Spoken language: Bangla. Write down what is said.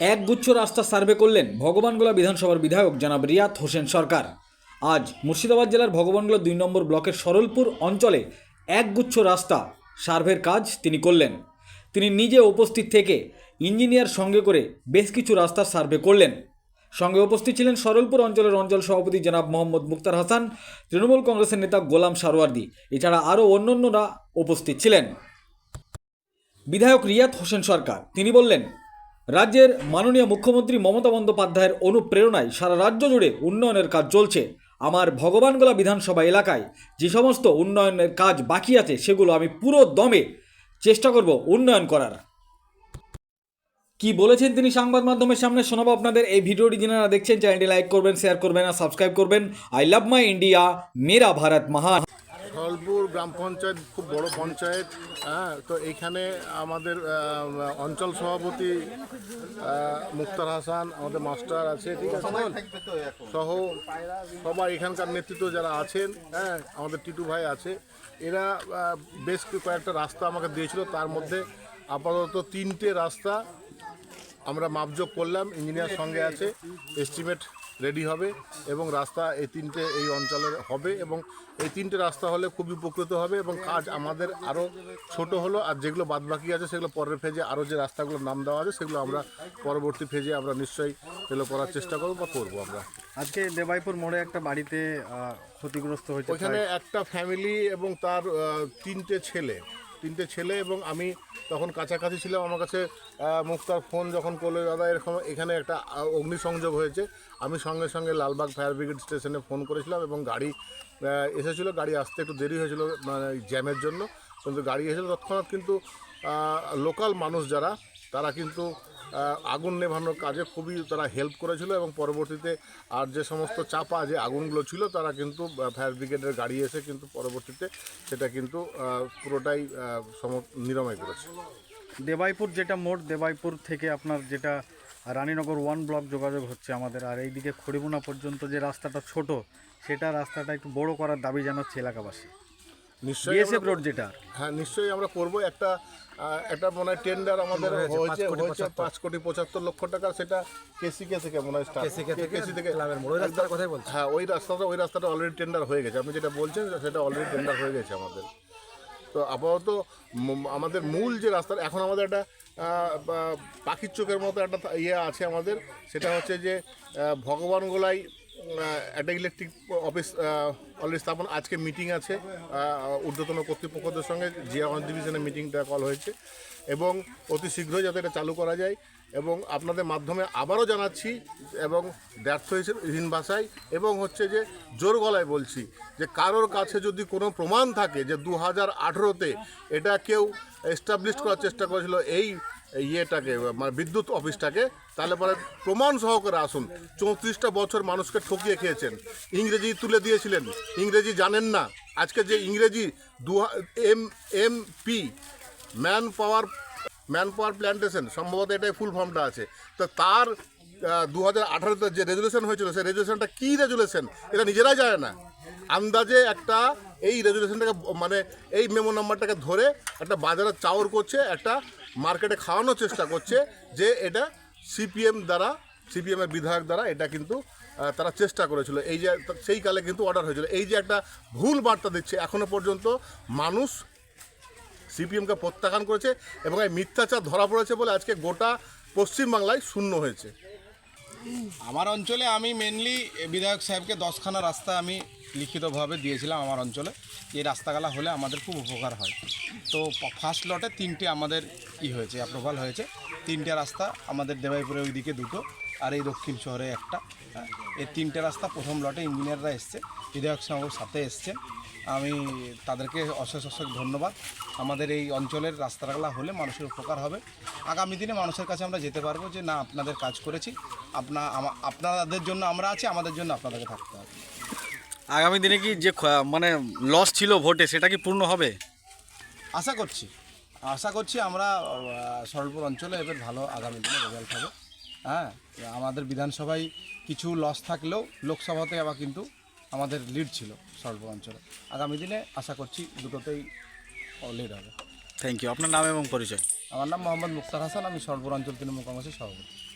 একগুচ্ছ রাস্তা সার্ভে করলেন ভগবানগোলা বিধানসভার বিধায়ক জনাব রিয়াত হোসেন সরকার। আজ মুর্শিদাবাদ জেলার ভগবানগোলা দুই নম্বর ব্লকের সরলপুর অঞ্চলে একগুচ্ছ রাস্তা সার্ভের কাজ তিনি করলেন। তিনি নিজে উপস্থিত থেকে ইঞ্জিনিয়ার সঙ্গে করে বেশ কিছু রাস্তা সার্ভে করলেন। সঙ্গে উপস্থিত ছিলেন সরলপুর অঞ্চলের অঞ্চল সভাপতি জনাব মোহাম্মদ মুক্তার হাসান, তৃণমূল কংগ্রেসের নেতা গোলাম সারোয়ার্দি, এছাড়া আরও অন্যান্যরা উপস্থিত ছিলেন। বিধায়ক রিয়াত হোসেন সরকার, তিনি বললেন রাজ্যের মাননীয় মুখ্যমন্ত্রী মমতা বন্দ্যোপাধ্যায়ের অনুপ্রেরণায় সারা রাজ্য জুড়ে উন্নয়নের কাজ চলছে। আমার ভগবানগোলা বিধানসভা এলাকায় যে সমস্ত উন্নয়নের কাজ বাকি আছে, সেগুলো আমি পুরো দমে চেষ্টা করব উন্নয়ন করার। কি বলেছেন তিনি সংবাদ মাধ্যমের সামনে, শোনাবো আপনাদের। এই ভিডিওটি যারা দেখছেন, চ্যানেলটি লাইক করবেন, শেয়ার করবেন আর সাবস্ক্রাইব করবেন। আই লাভ মাই ইন্ডিয়া, মেরা ভারত মহান। সরলপুর গ্রাম পঞ্চায়েত খুব বড় পঞ্চায়েত হ্যাঁ তো এইখানে আমাদের অঞ্চল সভাপতি মুক্তার হাসান আমাদের মাস্টার আছে ঠিক আছে? সহ সবাই এখানকার নেতৃত্ব যারা আছেন হ্যাঁ আমাদের টিটু ভাই আছে এরা বেশ কয়েকটা রাস্তা আমাকে দিয়েছিল তার মধ্যে আপাতত তিনটে রাস্তা আমরা মাপযোগ করলাম ইঞ্জিনিয়ার সঙ্গে আছে এস্টিমেট রেডি হবে এবং রাস্তা এই তিনটে এই অঞ্চলের হবে এবং এই তিনটে রাস্তা হলে খুবই উপকৃত হবে এবং কাজ আমাদের আরও ছোট হলো আর যেগুলো বাদবাকি আছে সেগুলো পরের ফেজে আরও যে রাস্তাগুলোর নাম দেওয়া আছে সেগুলো আমরা পরবর্তী ফেজে আমরা নিশ্চয়ই সেগুলো করার চেষ্টা করব বা করব আমরা। আজকে দেবাইপুর মোড়ে একটা বাড়িতে ক্ষতিগ্রস্ত হয়েছে ওইখানে একটা ফ্যামিলি এবং তার তিনটে ছেলে। তিনটে ছেলে এবং আমি তখন কাছাকাছি ছিলাম। আমার কাছে মুক্তার ফোন যখন করল, দাদা, এরকম এখানে একটা অগ্নিসংযোগ হয়েছে। আমি সঙ্গে সঙ্গে লালবাগ ফায়ার ব্রিগেড স্টেশনে ফোন করেছিলাম এবং গাড়ি এসেছিল। গাড়ি আসতে একটু দেরি হয়েছিল মানে জ্যামের জন্য। কিন্তু গাড়ি এসেছিল, তৎক্ষণাৎ কিন্তু লোকাল মানুষ যারা, তারা কিন্তু আগুন নেভানোর কাজে খুবই তারা হেল্প করেছিল এবং পরবর্তীতে আর যে সমস্ত চাপা যে আগুনগুলো ছিল, তারা কিন্তু ফায়ার ব্রিগেডের গাড়ি এসে কিন্তু পরবর্তীতে সেটা কিন্তু পুরোটাই সম, নিরাময় করেছে। দেবাইপুর যেটা মোড়, দেবাইপুর থেকে আপনার যেটা রানীনগর ওয়ান ব্লক যোগাযোগ হচ্ছে আমাদের, আর এইদিকে খড়িমুনা পর্যন্ত যে রাস্তাটা ছোট, সেটা রাস্তাটা একটু বড় করার দাবি জানাচ্ছে এলাকাবাসী। বিএসএফ রোড যেটা। হ্যাঁ নিশ্চয়ই আমরা করব। একটা একটা মনে হয় টেন্ডার আমাদের হয়েছে হয়েছে পাঁচ কোটি পঁচাত্তর। লক্ষ টাকা সেটা কেসিকে থেকে মনে হয় কেসি থেকে হ্যাঁ ওই রাস্তাটা ওই রাস্তাটা অলরেডি টেন্ডার হয়ে গেছে। আপনি যেটা বলছেন সেটা অলরেডি টেন্ডার হয়ে গেছে আমাদের। তো আপাতত আমাদের মূল যে রাস্তা এখন আমাদের একটা পাখির চোখের মতো একটা ইয়ে আছে আমাদের। সেটা হচ্ছে যে আহ, ভগবানগোলাই আহ, একটা ইলেকট্রিক অফিস অলরেডি স্থাপন, আজকে মিটিং আছে ঊর্ধ্বতন কর্তৃপক্ষদের সঙ্গে, জিয়া ডিভিশনের মিটিংটা কল হয়েছে। এবং অতি শীঘ্রই যাতে এটা চালু করা যায় এবং আপনাদের মাধ্যমে আবারও জানাচ্ছি এবং ব্যর্থ ঋণ ভাষায় এবং হচ্ছে যে জোর গলায় বলছি যে কারোর কাছে যদি কোনো প্রমাণ থাকে যে দু হাজার আঠেরোতে এটা কেউ এস্টাবলিশ করার চেষ্টা করেছিল এই ইয়েটাকে মানে বিদ্যুৎ অফিসটাকে, তাহলে পরে প্রমাণ সহকারে আসুন। চৌত্রিশটা বছর মানুষকে ঠকিয়ে খেয়েছেন। ইংরেজি তুলে দিয়েছিলেন। ইংরেজি জানেন না। আজকে যে ইংরেজি দু M M P man power man power plantation, সম্ভবত এটাই ফুল ফর্মটা আছে। তো তার দু হাজার আঠারোতে যে রেজুলেশন হয়েছিল, সেই রেজুলেশনটা কী রেজুলেশন এটা নিজেরাই জানে না। আন্দাজে একটা, এই রেজুলেশনটাকে মানে এই মেমো নাম্বারটাকে ধরে একটা বাজারে চাওর করছে, একটা মার্কেটে খাওয়ানোর চেষ্টা করছে যে এটা সিপিএম দ্বারা সিপিএমের বিধায়ক দ্বারা এটা কিন্তু তারা চেষ্টা করেছিল। এই যে, সেই কালে কিন্তু অর্ডার হয়েছিল। এই যে একটা ভুল বার্তা দিচ্ছে, এখনও পর্যন্ত মানুষ সিপিএমকে প্রত্যাখ্যান করেছে এবং এই মিথ্যাচার ধরা পড়েছে বলে আজকে গোটা পশ্চিমবাংলায় শূন্য হয়েছে। আমার অঞ্চলে আমি মেনলি বিধায়ক সাহেবকে দশখানা রাস্তা আমি লিখিতভাবে দিয়েছিলাম আমার অঞ্চলে। এই রাস্তাগুলো হলে আমাদের খুব উপকার হয়। তো ফার্স্ট লটে তিনটে আমাদের ই হয়েছে অ্যাপ্রুভাল হয়েছে। তিনটে রাস্তা আমাদের দেবাইপুরে ওইদিকে দুটো আর এই দক্ষিণ শহরে একটা। হ্যাঁ, এই তিনটে রাস্তা প্রথম লটে ইঞ্জিনিয়াররা এসছে বিধায়ক সাহেবের সাথে এসছেন আমি তাদেরকে অশেষ অশেষ ধন্যবাদ। আমাদের এই অঞ্চলের রাস্তাগুলো হলে মানুষের উপকার হবে। আগামী দিনে মানুষের কাছে আমরা যেতে পারব যে না আপনাদের কাজ করেছি। আপনা আপনাদের জন্য আমরা আছি আমাদের জন্য আপনাদেরকে থাকতে হবে। আগামী দিনে কি যে মানে লস ছিল ভোটে সেটা কি পূর্ণ হবে? আশা করছি। আশা করছি আমরা সরলপুর অঞ্চলে এবার ভালো আগামী দিনে রেজাল্ট হবে। হ্যাঁ আমাদের বিধানসভায় কিছু লস থাকলেও লোকসভাতে আবার কিন্তু আমাদের লিড ছিল সর্ব অঞ্চলে। আগামী দিনে আশা করছি দুটোতেই লিড হবে। থ্যাংক ইউ আপনার নাম এবং পরিচয়? আমার নাম মোহাম্মদ মুক্তার হাসান আমি সর্বর অঞ্চল তৃণমূল কংগ্রেসের সভাপতি।